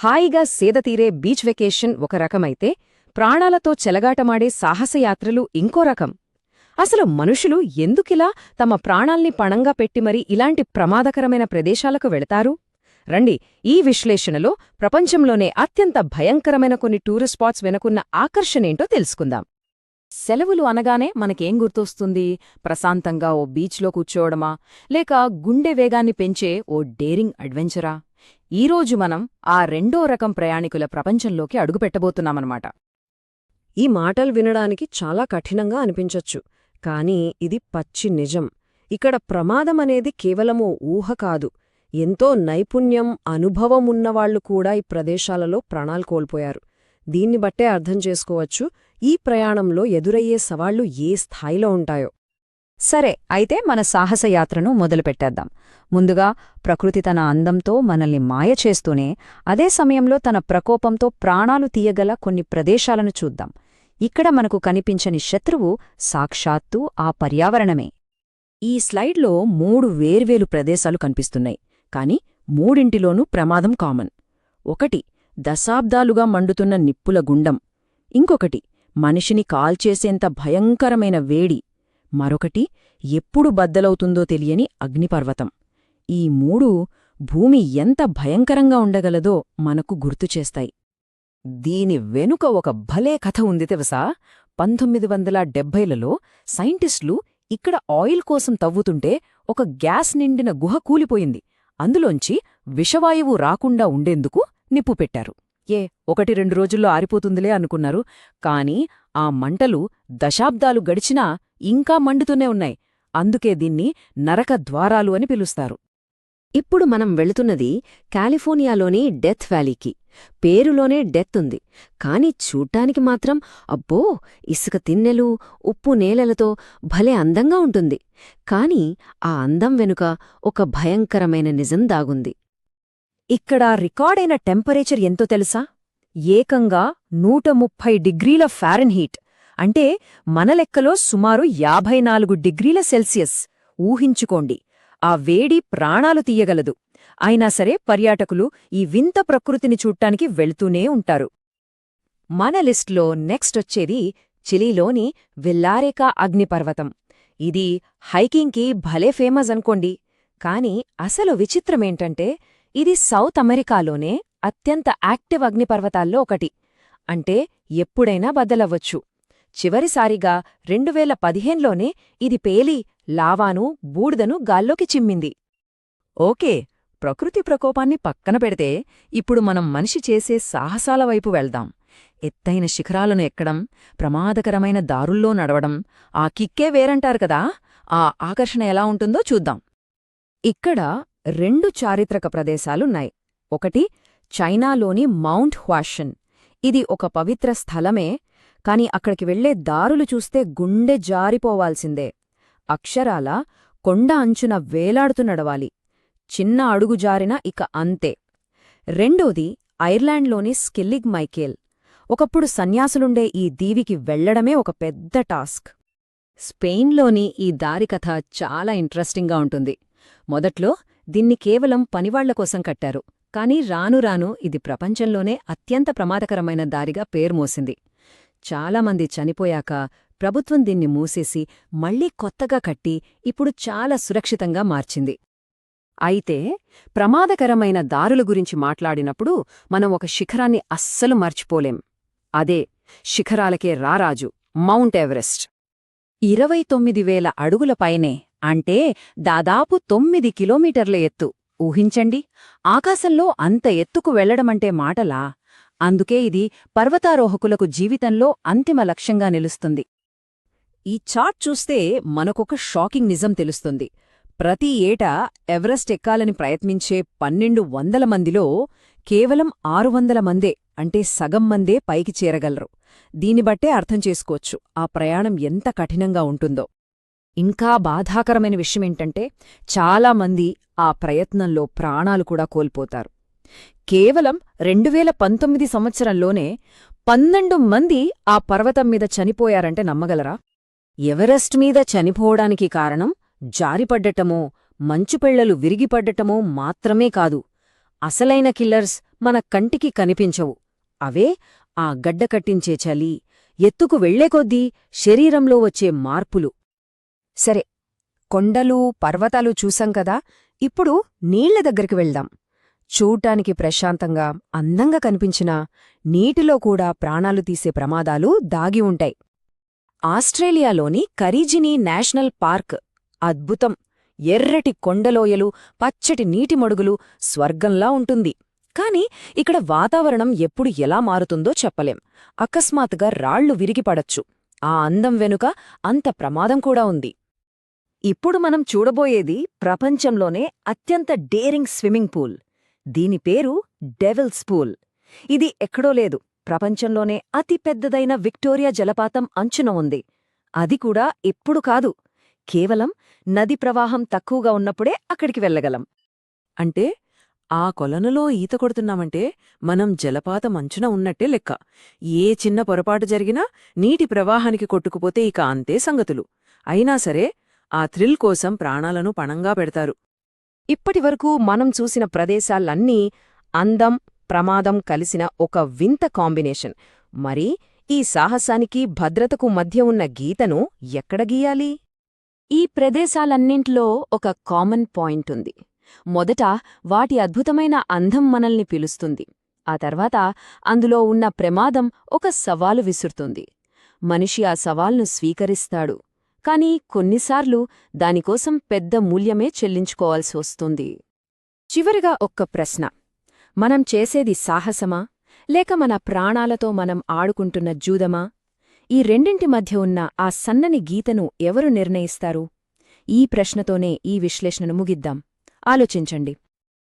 హాయిగా సేదతీరే beach vacation ఒక రకమైతే ప్రాణాలతో చెలగాటమాడే సాహసయాత్రలు ఇంకో రకం. అసలు మనుషులు ఎందుకిలా తమ ప్రాణాల్ని పణంగా పెట్టి మరి ఇలాంటి ప్రమాదకరమైన ప్రదేశాలకు వెళతారు? రండి ఈ విశ్లేషణలో ప్రపంచంలోనే అత్యంత భయంకరమైన కొన్ని టూరిస్ట్ స్పాట్స్ వెనుకున్న ఆకర్షణేంటో తెలుసుకుందాం. సెలవులు అనగానే మనకేం గుర్తొస్తుంది? ప్రశాంతంగా ఓ బీచ్లో కూర్చోవడమా? లేక గుండె వేగాన్ని పెంచే ఓ డేరింగ్ అడ్వెంచరా? ఈరోజు మనం ఆ రెండో రకం ప్రయాణికుల ప్రపంచంలోకి అడుగుపెట్టబోతున్నామన్నమాట. ఈ మాటలు వినడానికి చాలా కఠినంగా అనిపించొచ్చు కానీ ఇది పచ్చి నిజం. ఇక్కడ ప్రమాదమనేది కేవలమో ఊహ కాదు ఎంతో నైపుణ్యం అనుభవం ఉన్నవాళ్ళు కూడా ఈ ప్రదేశాలలో ప్రాణాలు కోల్పోయారు. దీన్ని బట్టే అర్థం చేసుకోవచ్చు ఈ ప్రయాణంలో ఎదురయ్యే సవాళ్ళు ఏ స్థాయిలో ఉంటాయో. సరే అయితే మన సాహసయాత్రను మొదలుపెట్టేద్దాం. ముందుగా ప్రకృతి తన అందంతో మనల్ని మాయ చేస్తూనే అదే సమయంలో తన ప్రకోపంతో ప్రాణాలు తీయగల కొన్ని ప్రదేశాలను చూద్దాం. ఇక్కడ మనకు కనిపించని శత్రువు సాక్షాత్తు ఆ పర్యావరణమే. ఈ స్లైడ్లో మూడు వేర్వేరు ప్రదేశాలు కనిపిస్తున్నాయి కాని మూడింటిలోనూ ప్రమాదం కామన్. ఒకటి దశాబ్దాలుగా మండుతున్న నిప్పుల గుండం. ఇంకొకటి మనిషిని కాల్చేసేంత భయంకరమైన వేడి. మరొకటి ఎప్పుడు బద్దలవుతుందో తెలియని అగ్నిపర్వతం. ఈ మూడు భూమి ఎంత భయంకరంగా ఉండగలదో మనకు గుర్తుచేస్తాయి దీని వెనుక ఒక భలే కథ ఉంది తెలుసా? పంతొమ్మిది వందల డెబ్బైలలో సైంటిస్టులు ఇక్కడ ఆయిల్ కోసం తవ్వుతుంటే ఒక గ్యాస్ నిండిన గుహ కూలిపోయింది. అందులోంచి విషవాయువు రాకుండా ఉండేందుకు నిప్పు పెట్టారు ఏ ఒకటి రెండు రోజుల్లో ఆరిపోతుందిలే అనుకున్నారు. కాని ఆ మంటలు దశాబ్దాలు గడిచినా ఇంకా మండుతూనే ఉన్నాయి. అందుకే దీన్ని నరక ద్వారాలు అని పిలుస్తారు. ఇప్పుడు మనం వెళుతున్నది కాలిఫోర్నియాలోని డెత్ వ్యాలీకి. పేరులోనే డెత్ ఉంది. కాని చూడ్డానికి మాత్రం అబ్బో ఇసుక తిన్నెలు ఉప్పు నేలలతో భలే అందంగా ఉంటుంది. కాని ఆ అందం వెనుక ఒక భయంకరమైన నిజం దాగుంది. ఇక్కడ రికార్డైన టెంపరేచర్ ఎంతో తెలుసా? ఏకంగా నూట ముప్పై డిగ్రీల ఫారెన్హీట్. అంటే మన లెక్కలో సుమారు యాభై నాలుగు డిగ్రీల సెల్సియస్. ఊహించుకోండి ఆ వేడి ప్రాణాలు తీయగలదు. అయినా సరే పర్యాటకులు ఈ వింత ప్రకృతిని చూడ్డానికి వెళ్తూనే ఉంటారు. మన లిస్ట్లో నెక్స్ట్ వచ్చేది చిలీలోని విల్లారేకా అగ్నిపర్వతం. ఇది హైకింగ్కి భలే ఫేమస్ అనుకోండి. కాని అసలు విచిత్రమేంటంటే ఇది సౌత్ అమెరికాలోనే అత్యంత యాక్టివ్ అగ్నిపర్వతాల్లో ఒకటి. అంటే ఎప్పుడైనా బద్దలవ్వచ్చు. చివరిసారిగా రెండువేల పదిహేన్లోనే ఇది పేలి లావాను బూడిదను గాల్లోకి చిమ్మింది. ఓకే ప్రకృతి ప్రకోపాన్ని పక్కన పెడితే ఇప్పుడు మనం మనిషి చేసే సాహసాల వైపు వెళ్దాం. ఎత్తైన శిఖరాలను ఎక్కడం ప్రమాదకరమైన దారుల్లో నడవడం ఆ కిక్కే వేరంటారు కదా ఆ ఆకర్షణ ఎలా ఉంటుందో చూద్దాం. ఇక్కడ రెండు చారిత్రక ప్రదేశాలున్నాయి. ఒకటి చైనాలోని మౌంట్ హ్వాషన్. ఇది ఒక పవిత్ర స్థలమే కాని అక్కడికి వెళ్ళే దారులు చూస్తే గుండె జారిపోవాల్సిందే. అక్షరాల కొండ అంచున వేలాడుతూ నడవాలి. చిన్న అడుగు జారిన ఇక అంతే. రెండోది ఐర్లాండ్లోని స్కిల్లిగ్ మైకేల్. ఒకప్పుడు సన్యాసులుండే ఈ దీవికి వెళ్ళడమే ఒక పెద్ద టాస్క్. స్పెయిన్లోని ఈ దారికథ చాలా ఇంట్రెస్టింగ్గా ఉంటుంది. మొదట్లో దీన్ని కేవలం పనివాళ్ళ కోసం కట్టారు. కాని రాను రాను ఇది ప్రపంచంలోనే అత్యంత ప్రమాదకరమైన దారిగా పేరుమోసింది చాలామంది చనిపోయాక ప్రభుత్వం దీన్ని మూసేసి మళ్ళీ కొత్తగా కట్టి ఇప్పుడు చాలా సురక్షితంగా మార్చింది. అయితే ప్రమాదకరమైన దారుల గురించి మాట్లాడినప్పుడు మనం ఒక శిఖరాన్ని అస్సలు మర్చిపోలేం. అదే శిఖరాలకే రారాజు మౌంట్ ఎవరెస్ట్. ఇరవై తొమ్మిది వేల అడుగులపైనే అంటే దాదాపు తొమ్మిది కిలోమీటర్ల ఎత్తు. ఊహించండి ఆకాశంలో అంత ఎత్తుకు వెళ్ళడమంటే మాటలా? అందుకే ఇది పర్వతారోహకులకు జీవితంలో అంతిమ లక్ష్యంగా నిలుస్తుంది. ఈ చార్ట్ చూస్తే మనకొక షాకింగ్ నిజం తెలుస్తుంది. ప్రతి ఏటా ఎవరెస్ట్ ఎక్కాలని ప్రయత్నించే పన్నెండు వందల మందిలో కేవలం ఆరు వందల మందే అంటే సగం మందే పైకి చేరగలరు. దీన్ని బట్టే అర్థం చేసుకోవచ్చు ఆ ప్రయాణం ఎంత కఠినంగా ఉంటుందో. ఇంకా బాధాకరమైన విషయమేంటంటే చాలామంది ఆ ప్రయత్నంలో ప్రాణాలు కూడా కోల్పోతారు. కేవలం రెండువేల పంతొమ్మిది సంవత్సరంలోనే పన్నెండు మంది ఆ పర్వతం మీద చనిపోయారంటే నమ్మగలరా? ఎవరెస్ట్ మీద చనిపోవడానికి కారణం జారిపడ్డటమో మంచుపెళ్ళలు విరిగిపడ్డటమో మాత్రమే కాదు. అసలైన కిల్లర్స్ మన కంటికి కనిపించవు. అవే ఆ గడ్డ కట్టించే చలి ఎత్తుకు వెళ్ళే కొద్దీ శరీరంలో వచ్చే మార్పులు. సరే కొండలు పర్వతాలు చూసాం కదా ఇప్పుడు నీళ్ళ దగ్గరికి వెళ్దాం. చూడ్డానికి ప్రశాంతంగా అందంగా కనిపించినా నీటిలో కూడా ప్రాణాలు తీసే ప్రమాదాలు దాగి ఉంటాయి. ఆస్ట్రేలియాలోని కరీజినీ నేషనల్ పార్క్ అద్భుతం. ఎర్రటి కొండలోయలు పచ్చటి నీటి మడుగులు స్వర్గంలా ఉంటుంది. కాని ఇక్కడ వాతావరణం ఎప్పుడు ఎలా మారుతుందో చెప్పలేం. అకస్మాత్తుగా రాళ్ళు విరిగిపడచ్చు ఆ అందం వెనుక అంత ప్రమాదం కూడా ఉంది. ఇప్పుడు మనం చూడబోయేది ప్రపంచంలోనే అత్యంత డేరింగ్ స్విమ్మింగ్ పూల్. దీని పేరు డెవిల్స్ పూల్. ఇది ఎక్కడో లేదు. ప్రపంచంలోనే అతి పెద్దదైన విక్టోరియా జలపాతం అంచున ఉంది. అది కూడా ఎప్పుడు కాదు. కేవలం నది ప్రవాహం తక్కువగా ఉన్నప్పుడే అక్కడికి వెళ్ళగలం. అంటే ఆ కొలనులో ఈత కొడుతున్నామంటే మనం జలపాతం అంచున ఉన్నట్టే లెక్క. ఏ చిన్న పొరపాటు జరిగినా నీటి ప్రవాహానికి కొట్టుకుపోతే ఇక అంతే సంగతులు. అయినా సరే ఆ థ్రిల్ కోసం ప్రాణాలను పణంగా పెడతారు. ఇప్పటివరకు మనం చూసిన ప్రదేశాలన్నీ అందం ప్రమాదం కలిసిన ఒక వింత కాంబినేషన్. మరి ఈ సాహసానికి భద్రతకు మధ్య ఉన్న గీతను ఎక్కడ గీయాలి? ఈ ప్రదేశాలన్నింట్లో ఒక కామన్ పాయింట్ ఉంది. మొదట వాటి అద్భుతమైన అందం మనల్ని పిలుస్తుంది. ఆ తర్వాత అందులో ఉన్న ప్రమాదం ఒక సవాలు విసురుతుంది. మనిషి ఆ సవాల్ను స్వీకరిస్తాడు. కాని కొన్నిసార్లు దానికోసం పెద్ద మూల్యమే చెల్లించుకోవాల్సి వస్తుంది. చివరిగా ఒక్క ప్రశ్న. మనం చేసేది సాహసమా? లేక మన ప్రాణాలతో మనం ఆడుకుంటున్న జూదమా? ఈ రెండింటి మధ్య ఉన్న ఆ సన్నని గీతను ఎవరు నిర్ణయిస్తారు? ఈ ప్రశ్నతోనే ఈ విశ్లేషణను ముగిద్దాం. ఆలోచించండి.